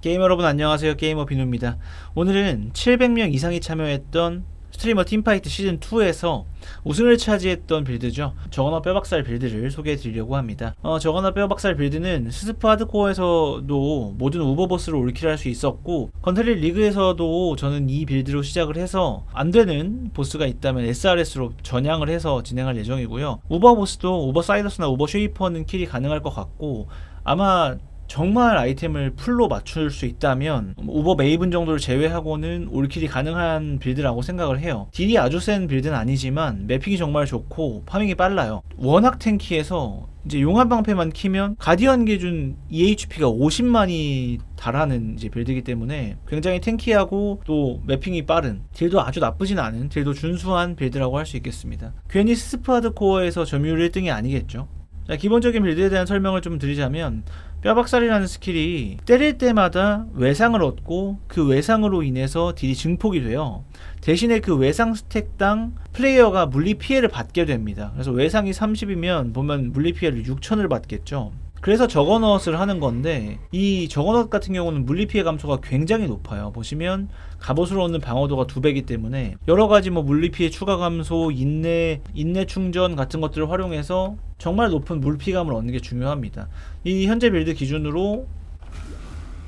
게이머 여러분 안녕하세요. 게이머 비누입니다. 오늘은 700명 이상이 참여했던 스트리머 팀파이트 시즌2에서 우승을 차지했던 빌드죠. 저거너 뼈박살 빌드를 소개해 드리려고 합니다. 어, 저거너 뼈박살 빌드는 스스프 하드코어에서도 모든 우버보스를 올킬할 수 있었고 건트리 리그에서도 저는 이 빌드로 시작을 해서 안 되는 보스가 있다면 SRS로 전향을 해서 진행할 예정이고요. 우버보스도 우버사이더스나 우버쉐이퍼는 킬이 가능할 것 같고 아마 정말 아이템을 풀로 맞출 수 있다면 우버 메이븐 정도를 제외하고는 올킬이 가능한 빌드라고 생각을 해요. 딜이 아주 센 빌드는 아니지만 매핑이 정말 좋고 파밍이 빨라요. 워낙 탱키해서 이제 용암 방패만 키면 가디언 기준 EHP가 50만이 달하는 이제 빌드이기 때문에 굉장히 탱키하고 또 매핑이 빠른 딜도 아주 나쁘진 않은 딜도 준수한 빌드라고 할 수 있겠습니다. 괜히 스스프하드 코어에서 점유율 1등이 아니겠죠. 자, 기본적인 빌드에 대한 설명을 좀 드리자면 뼈박살이라는 스킬이 때릴 때마다 외상을 얻고 그 외상으로 인해서 딜이 증폭이 돼요. 대신에 그 외상 스택당 플레이어가 물리 피해를 받게 됩니다. 그래서 외상이 30이면 보면 물리 피해를 6천을 받겠죠. 그래서 저거넛을 하는 건데 이 저거넛 같은 경우는 물리 피해 감소가 굉장히 높아요. 보시면 갑옷으로 얻는 방어도가 두 배이기 때문에 여러 가지 뭐 물리 피해 추가 감소, 인내, 인내 충전 같은 것들을 활용해서 정말 높은 물피감을 얻는 게 중요합니다. 이 현재 빌드 기준으로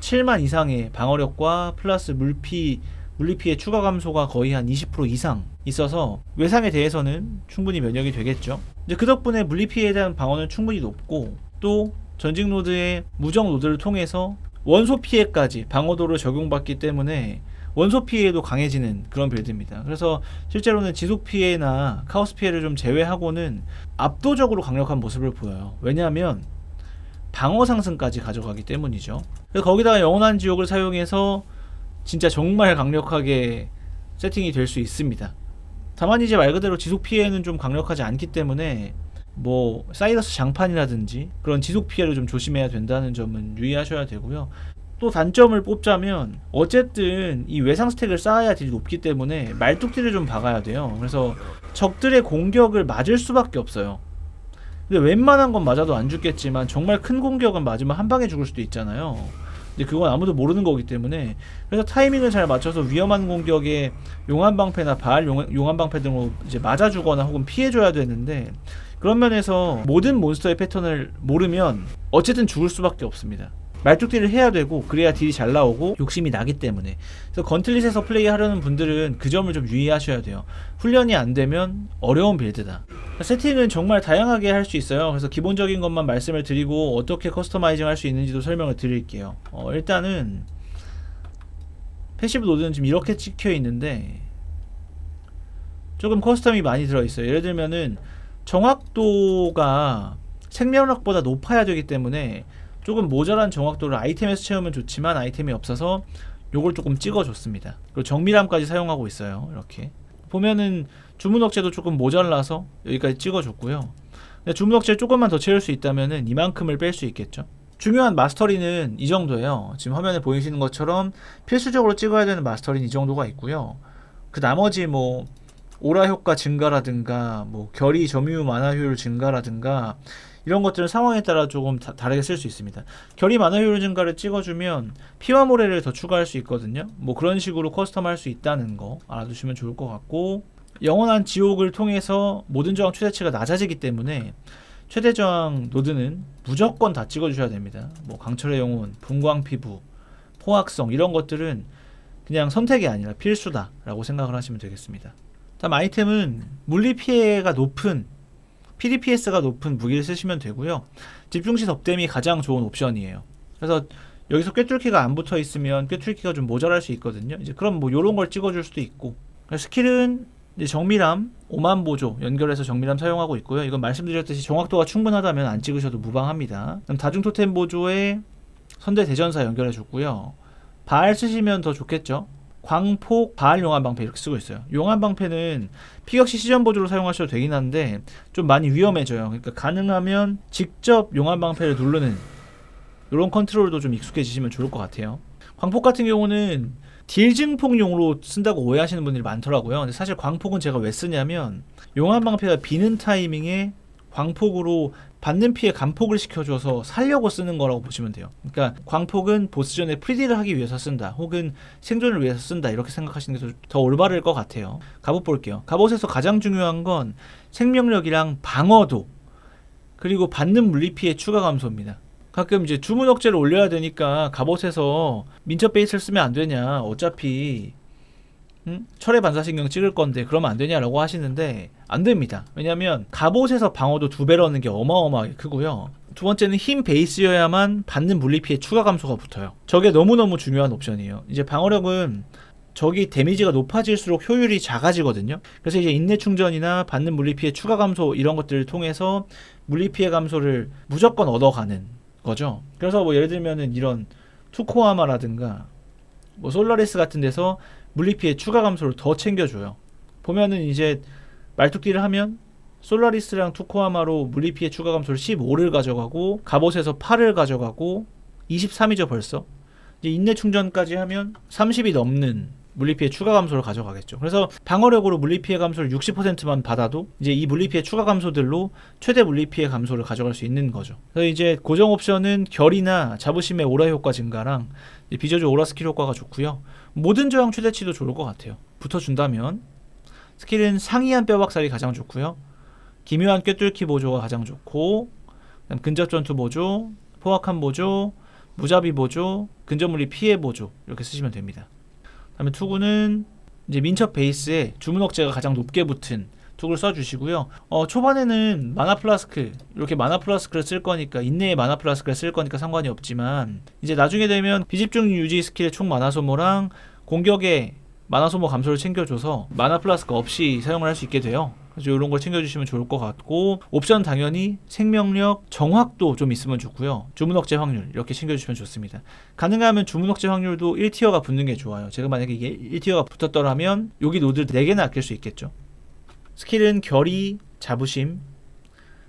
7만 이상의 방어력과 플러스 물피 물리피해 추가 감소가 거의 한 20% 이상 있어서 외상에 대해서는 충분히 면역이 되겠죠. 이제 그 덕분에 물리피해에 대한 방어는 충분히 높고 또 전직 노드의 무적 노드를 통해서 원소 피해까지 방어도를 적용받기 때문에 원소 피해도 강해지는 그런 빌드입니다. 그래서 실제로는 지속 피해나 카오스 피해를 좀 제외하고는 압도적으로 강력한 모습을 보여요. 왜냐하면 방어 상승까지 가져가기 때문이죠. 그래서 거기다가 영원한 지옥을 사용해서 진짜 정말 강력하게 세팅이 될 수 있습니다. 다만 이제 말 그대로 지속 피해는 좀 강력하지 않기 때문에 뭐 사이러스 장판이라든지 그런 지속 피해를 좀 조심해야 된다는 점은 유의하셔야 되고요. 또 단점을 뽑자면 어쨌든 이 외상 스택을 쌓아야 딜이 높기 때문에 말뚝딜을 좀 박아야 돼요. 그래서 적들의 공격을 맞을 수밖에 없어요. 근데 웬만한 건 맞아도 안 죽겠지만 정말 큰 공격은 맞으면 한 방에 죽을 수도 있잖아요. 근데 그건 아무도 모르는 거기 때문에 그래서 타이밍을 잘 맞춰서 위험한 공격에 용암 방패나 발 용, 용암 방패 등으로 이제 맞아 주거나 혹은 피해 줘야 되는데 그런 면에서 모든 몬스터의 패턴을 모르면 어쨌든 죽을 수밖에 없습니다. 말뚝딜을 해야 되고 그래야 딜이 잘 나오고 욕심이 나기 때문에. 그래서 건틀릿에서 플레이하려는 분들은 그 점을 좀 유의하셔야 돼요. 훈련이 안 되면 어려운 빌드다. 세팅은 정말 다양하게 할 수 있어요. 그래서 기본적인 것만 말씀을 드리고 어떻게 커스터마이징 할 수 있는지도 설명을 드릴게요. 어, 일단은 패시브 노드는 지금 이렇게 찍혀 있는데 조금 커스텀이 많이 들어있어요. 예를 들면은 정확도가 생명력보다 높아야 되기 때문에 조금 모자란 정확도를 아이템에서 채우면 좋지만 아이템이 없어서 요걸 조금 찍어줬습니다. 그리고 정밀함까지 사용하고 있어요. 이렇게 보면은 주문 억제도 조금 모자라서 여기까지 찍어줬고요. 주문 억제를 조금만 더 채울 수 있다면은 이만큼을 뺄 수 있겠죠. 중요한 마스터리는 이 정도예요. 지금 화면에 보이시는 것처럼 필수적으로 찍어야 되는 마스터리는 이 정도가 있고요. 그 나머지 뭐 오라 효과 증가라든가 뭐 결이 점유 만화 효율 증가라든가 이런 것들은 상황에 따라 조금 다, 다르게 쓸 수 있습니다. 결이 만화 효율 증가를 찍어주면 피와 모래를 더 추가할 수 있거든요. 뭐 그런 식으로 커스텀 할 수 있다는 거 알아두시면 좋을 것 같고 영원한 지옥을 통해서 모든 저항 최대치가 낮아지기 때문에 최대 저항 노드는 무조건 다 찍어주셔야 됩니다. 뭐 강철의 영혼, 분광 피부, 포악성 이런 것들은 그냥 선택이 아니라 필수다라고 생각을 하시면 되겠습니다. 다음 아이템은 물리 피해가 높은 PDPS가 높은 무기를 쓰시면 되고요. 집중시 덮댐이 가장 좋은 옵션이에요. 그래서 여기서 꿰뚫기가 안 붙어 있으면 꿰뚫기가 좀 모자랄 수 있거든요. 이제 그럼 뭐 요런 걸 찍어줄 수도 있고 스킬은 정밀함 5만 보조 연결해서 정밀함 사용하고 있고요. 이건 말씀드렸듯이 정확도가 충분하다면 안 찍으셔도 무방합니다. 그럼 다중 토템 보조에 선대 대전사 연결해 줬고요. 발 쓰시면 더 좋겠죠. 광폭 바알 용암 방패 이렇게 쓰고 있어요. 용암 방패는 피격시 시전 보조로 사용하셔도 되긴 한데 좀 많이 위험해져요. 그러니까 가능하면 직접 용암 방패를 누르는 이런 컨트롤도 좀 익숙해지시면 좋을 것 같아요. 광폭 같은 경우는 딜 증폭용으로 쓴다고 오해하시는 분들이 많더라고요. 근데 사실 광폭은 제가 왜 쓰냐면 용암 방패가 비는 타이밍에 광폭으로 받는 피해 감폭을 시켜줘서 살려고 쓰는 거라고 보시면 돼요. 그러니까 광폭은 보스전에 프리딜을 하기 위해서 쓴다, 혹은 생존을 위해서 쓴다 이렇게 생각하시는 게 더 올바를 것 같아요. 갑옷 볼게요. 갑옷에서 가장 중요한 건 생명력이랑 방어도 그리고 받는 물리 피해 추가 감소입니다. 가끔 이제 주문 억제를 올려야 되니까 갑옷에서 민첩 베이스를 쓰면 안 되냐? 어차피 응? 철의 반사신경 찍을 건데 그러면 안 되냐라고 하시는데 안 됩니다. 왜냐하면 갑옷에서 방어도 두 배라는 게 어마어마하게 크고요. 두 번째는 힘 베이스여야만 받는 물리 피해 추가 감소가 붙어요. 저게 너무너무 중요한 옵션이에요. 이제 방어력은 적이 데미지가 높아질수록 효율이 작아지거든요. 그래서 이제 인내 충전이나 받는 물리 피해 추가 감소 이런 것들을 통해서 물리 피해 감소를 무조건 얻어가는 거죠. 그래서 뭐 예를 들면은 이런 투코아마라든가 뭐 솔라리스 같은 데서 물리 피해 추가 감소를 더 챙겨줘요. 보면은 이제 말뚝딜을 하면 솔라리스랑 투코아마로 물리 피해 추가 감소를 15를 가져가고 갑옷에서 8을 가져가고 23이죠 벌써. 이제 인내 충전까지 하면 30이 넘는 물리 피해 추가 감소를 가져가겠죠. 그래서 방어력으로 물리 피해 감소를 60%만 받아도 이제 이 물리 피해 추가 감소들로 최대 물리 피해 감소를 가져갈 수 있는 거죠. 그래서 이제 고정 옵션은 결이나 자부심의 오라 효과 증가랑 비저주 오라 스킬 효과가 좋고요. 모든 저항 최대치도 좋을 것 같아요. 붙어준다면 스킬은 상이한 뼈박살이 가장 좋고요. 기묘한 꿰뚫기 보조가 가장 좋고 그다음 근접 전투 보조, 포악한 보조, 무자비 보조, 근접 물리 피해 보조 이렇게 쓰시면 됩니다. 다음에 투구는 이제 민첩 베이스에 주문 억제가 가장 높게 붙은 투구를 써주시고요. 어, 초반에는 마나 플라스크 이렇게 마나 플라스크를 쓸 거니까 인내의 마나 플라스크를 쓸 거니까 상관이 없지만 이제 나중에 되면 비집중 유지 스킬의 총 마나 소모랑 공격의 마나 소모 감소를 챙겨줘서 마나 플라스크 없이 사용을 할 수 있게 돼요. 그래서 이런 걸 챙겨주시면 좋을 것 같고 옵션 당연히 생명력 정확도 좀 있으면 좋고요. 주문 억제 확률 이렇게 챙겨주시면 좋습니다. 가능하면 주문 억제 확률도 1티어가 붙는 게 좋아요. 제가 만약에 이게 1티어가 붙었더라면 여기 노드 4개나 아낄 수 있겠죠. 스킬은 결의, 자부심,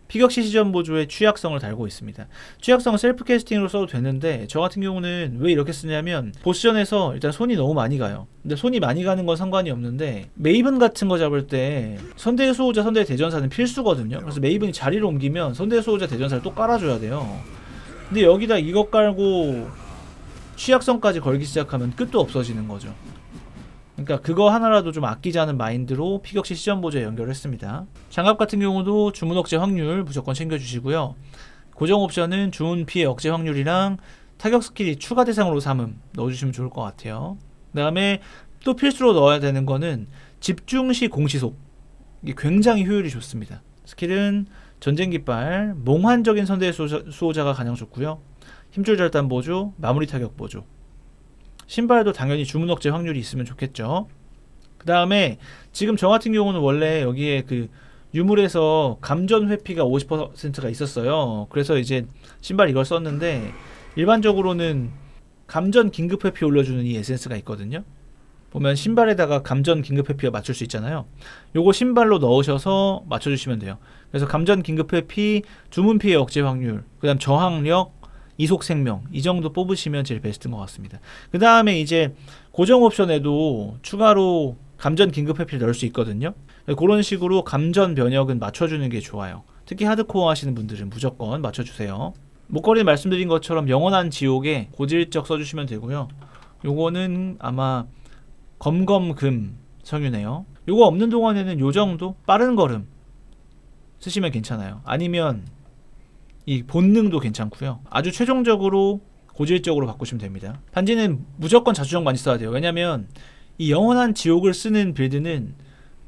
피격시 시전 보조의 취약성을 달고 있습니다. 취약성은 셀프 캐스팅으로 써도 되는데 저 같은 경우는 왜 이렇게 쓰냐면 보스전에서 일단 손이 너무 많이 가요. 근데 손이 많이 가는 건 상관이 없는데 메이븐 같은 거 잡을 때 선대 수호자, 선대 대전사는 필수거든요. 그래서 메이븐이 자리를 옮기면 선대 수호자, 대전사를 또 깔아줘야 돼요. 근데 여기다 이거 깔고 취약성까지 걸기 시작하면 끝도 없어지는 거죠. 그러니까 그거 하나라도 좀 아끼자는 마인드로 피격시 시전 보조에 연결했습니다. 장갑 같은 경우도 주문 억제 확률 무조건 챙겨주시고요. 고정 옵션은 주문 피해 억제 확률이랑 타격 스킬이 추가 대상으로 삼음 넣어주시면 좋을 것 같아요. 그 다음에 또 필수로 넣어야 되는 거는 집중 시 공시속 이게 굉장히 효율이 좋습니다. 스킬은 전쟁 깃발, 몽환적인 선대 수호자, 수호자가 가장 좋고요. 힘줄 절단 보조, 마무리 타격 보조. 신발도 당연히 주문 억제 확률이 있으면 좋겠죠. 그 다음에 지금 저 같은 경우는 원래 여기에 그 유물에서 감전 회피가 50%가 있었어요. 그래서 이제 신발 이걸 썼는데 일반적으로는 감전 긴급 회피 올려주는 이 에센스가 있거든요. 보면 신발에다가 감전 긴급 회피가 맞출 수 있잖아요. 요거 신발로 넣으셔서 맞춰주시면 돼요. 그래서 감전 긴급 회피, 주문 피해 억제 확률, 그다음 저항력, 이속 생명 이 정도 뽑으시면 제일 베스트인 것 같습니다. 그 다음에 이제 고정 옵션에도 추가로 감전 긴급 회피를 넣을 수 있거든요. 그런 식으로 감전 변역은 맞춰주는 게 좋아요. 특히 하드코어 하시는 분들은 무조건 맞춰주세요. 목걸이 말씀드린 것처럼 영원한 지옥에 고질적 써주시면 되고요. 요거는 아마 검검금 성유네요. 요거 없는 동안에는 요 정도 빠른 걸음 쓰시면 괜찮아요. 아니면 이 본능도 괜찮고요. 아주 최종적으로 고질적으로 바꾸시면 됩니다. 반지는 무조건 자주정 많이 써야 돼요. 왜냐면 이 영원한 지옥을 쓰는 빌드는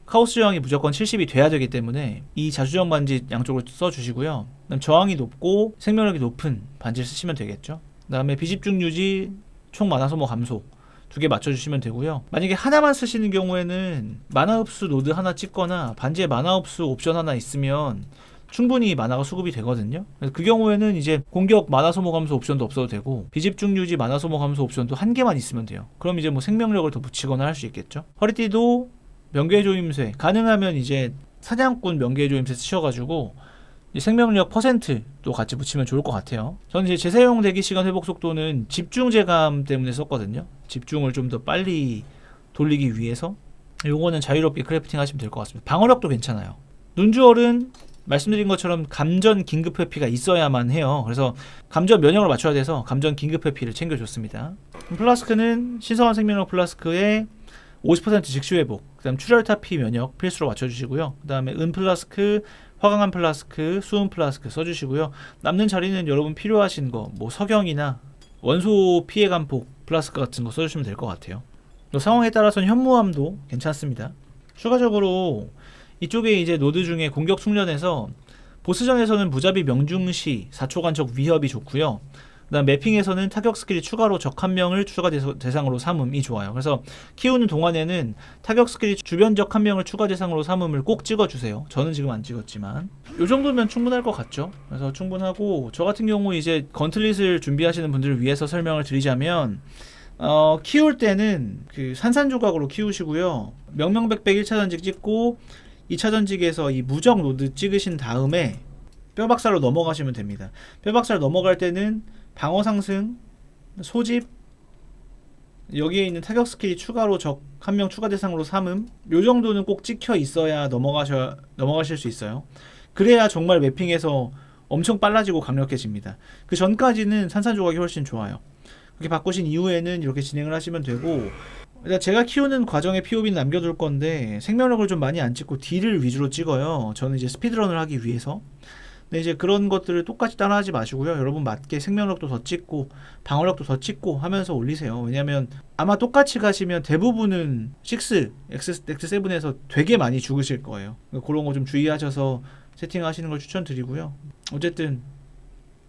카오스 저항이 무조건 70이 돼야 되기 때문에 이 자주정 반지 양쪽을 써주시고요. 그다음 저항이 높고 생명력이 높은 반지를 쓰시면 되겠죠. 그다음에 비집중 유지, 총 만화 소모 감소 두 개 맞춰주시면 되고요. 만약에 하나만 쓰시는 경우에는 만화 흡수 노드 하나 찍거나 반지에 만화 흡수 옵션 하나 있으면 충분히 만화가 수급이 되거든요. 그 경우에는 이제 공격 만화 소모 감소 옵션도 없어도 되고 비집중 유지 만화 소모 감소 옵션도 한 개만 있으면 돼요. 그럼 이제 뭐 생명력을 더 붙이거나 할 수 있겠죠. 허리띠도 명계의 조임쇠 가능하면 이제 사냥꾼 명계의 조임쇠 쓰셔가지고 생명력 퍼센트도 같이 붙이면 좋을 것 같아요. 저는 이제 재사용 대기 시간 회복 속도는 집중 제감 때문에 썼거든요. 집중을 좀 더 빨리 돌리기 위해서 요거는 자유롭게 크래프팅 하시면 될 것 같습니다. 방어력도 괜찮아요. 눈주얼은 말씀드린 것처럼 감전 긴급 회피가 있어야만 해요. 그래서 감전 면역을 맞춰야 돼서 감전 긴급 회피를 챙겨줬습니다. 플라스크는 신성한 생명력 플라스크에 50% 즉시 회복, 그다음 출혈 타피 면역 필수로 맞춰주시고요. 그다음에 은 플라스크, 화강암 플라스크, 수은 플라스크 써주시고요. 남는 자리는 여러분 필요하신 거, 뭐 석영이나 원소 피해 감폭 플라스크 같은 거 써주시면 될 것 같아요. 또 상황에 따라서는 현무암도 괜찮습니다. 추가적으로 이쪽에 이제 노드 중에 공격 숙련에서 보스전에서는 무자비 명중시 4초 간척 위협이 좋고요. 그다음 매핑에서는 타격 스킬이 추가로 적 한 명을 추가 대상으로 삼음이 좋아요. 그래서 키우는 동안에는 타격 스킬이 주변 적 한 명을 추가 대상으로 삼음을 꼭 찍어주세요. 저는 지금 안 찍었지만 이 정도면 충분할 것 같죠. 그래서 충분하고 저 같은 경우 이제 건틀릿을 준비하시는 분들을 위해서 설명을 드리자면 어, 키울 때는 그 산산조각으로 키우시고요. 명명백백 1차 전직 찍고 2차 전직에서 이 무적 노드 찍으신 다음에 뼈박살로 넘어가시면 됩니다. 뼈박살 넘어갈 때는 방어 상승, 소집, 여기에 있는 타격 스킬이 추가로 적 한 명 추가 대상으로 삼음 요 정도는 꼭 찍혀 있어야 넘어가셔 넘어가실 수 있어요. 그래야 정말 매핑에서 엄청 빨라지고 강력해집니다. 그 전까지는 산산조각이 훨씬 좋아요. 그렇게 바꾸신 이후에는 이렇게 진행을 하시면 되고 일단 제가 키우는 과정에 POB는 남겨둘 건데 생명력을 좀 많이 안 찍고 딜을 위주로 찍어요. 저는 이제 스피드런을 하기 위해서. 근데 이제 그런 것들을 똑같이 따라하지 마시고요. 여러분 맞게 생명력도 더 찍고 방어력도 더 찍고 하면서 올리세요. 왜냐면 아마 똑같이 가시면 대부분은 6, X, X7에서 되게 많이 죽으실 거예요. 그런 거 좀 주의하셔서 세팅하시는 걸 추천드리고요. 어쨌든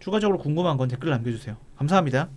추가적으로 궁금한 건 댓글 남겨주세요. 감사합니다.